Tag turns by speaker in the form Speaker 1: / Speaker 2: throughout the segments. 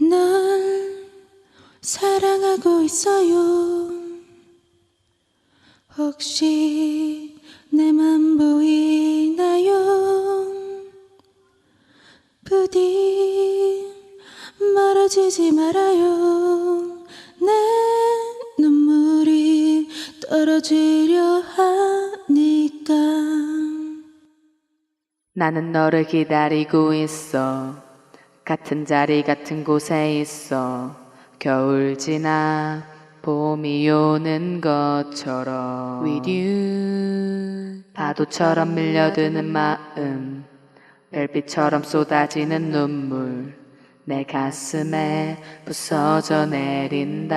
Speaker 1: 널 사랑하고 있어요. 혹시 내 맘 보이나요? 부디 멀어지지 말아요. 내 눈물이 떨어지려 하니까.
Speaker 2: 나는 너를 기다리고 있어. 같은 자리 같은 곳에 있어. 겨울 지나 봄이 오는 것처럼. With you. 파도처럼 밀려드는 마음. 별빛처럼 쏟아지는 눈물. 내 가슴에 부서져 내린다.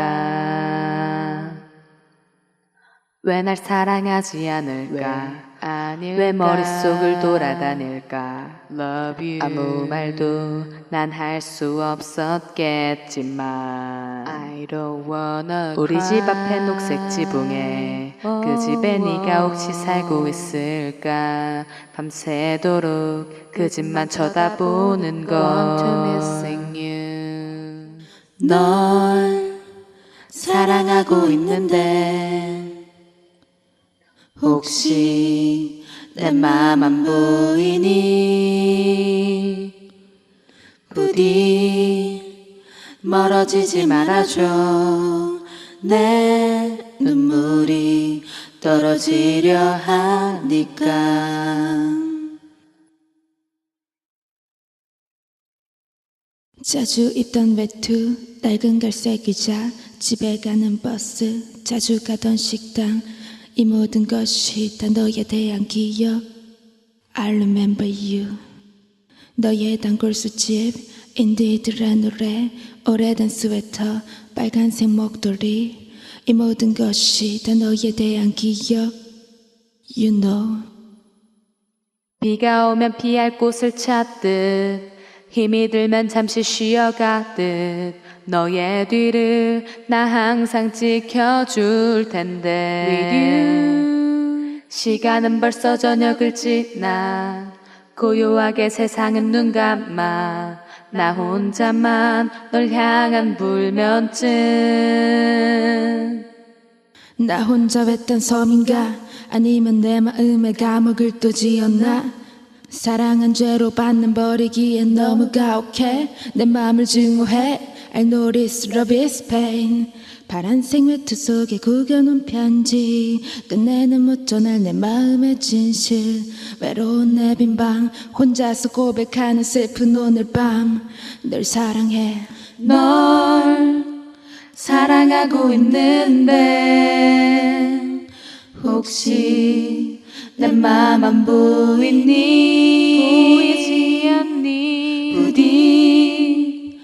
Speaker 2: 왜 날 사랑하지 않을까? 왜 머릿속을 돌아다닐까? 아무 말도 난 할 수 없었겠지만 우리 집 앞에 녹색 지붕에 그 집에 네가 혹시 살고 있을까? 밤새도록 그 집만 쳐다보는
Speaker 1: 것널 사랑하고 있는데 혹시 내 맘 안 보이니? 부디 멀어지지 말아줘. 내 눈물이 떨어지려 하니까. 자주 입던 외투 낡은 갈색 의자 집에 가는 버스 자주 가던 식당 이 모든 것이 다 너에 대한 기억 I remember you. 너의 단골 술집 인디들의 노래 오래된 스웨터 빨간색 목도리. 이 모든 것이 다 너에 대한 기억 You know.
Speaker 2: 비가 오면 피할 곳을 찾듯 힘이 들면 잠시 쉬어가듯 너의 뒤를 나 항상 지켜줄 텐데. 시간은 벌써 저녁을 지나 고요하게 세상은 눈 감아 나 혼자만 널 향한 불면증.
Speaker 1: 나 혼자 했던 섬인가 아니면 내 마음에 감옥을 또 지었나 사랑한 죄로 받는 버리기엔 너무 가혹해. 내 맘을 증오해. I this love is pain. 파란색 외투 속에 구겨놓은 편지. 끝내는 못 전할 내 마음의 진실. 외로운 내 빈 방. 혼자서 고백하는 슬픈 오늘 밤 널 사랑해. 널 사랑하고 있는데 혹시 내 맘 안 보이니?
Speaker 2: 보이지 않니?
Speaker 1: 부디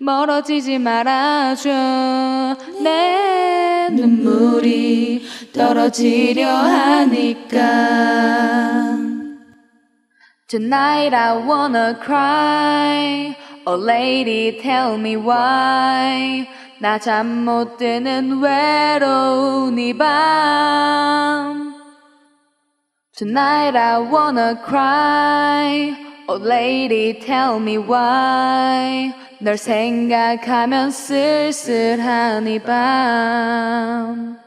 Speaker 2: 멀어지지 말아줘. 내
Speaker 1: 눈물이 떨어지려 하니까.
Speaker 2: Tonight I wanna cry. Oh lady tell me why. 나 잠 못 드는 외로운 이밤 Tonight I wanna cry Oh lady tell me why 널 생각하면 쓸쓸한 이밤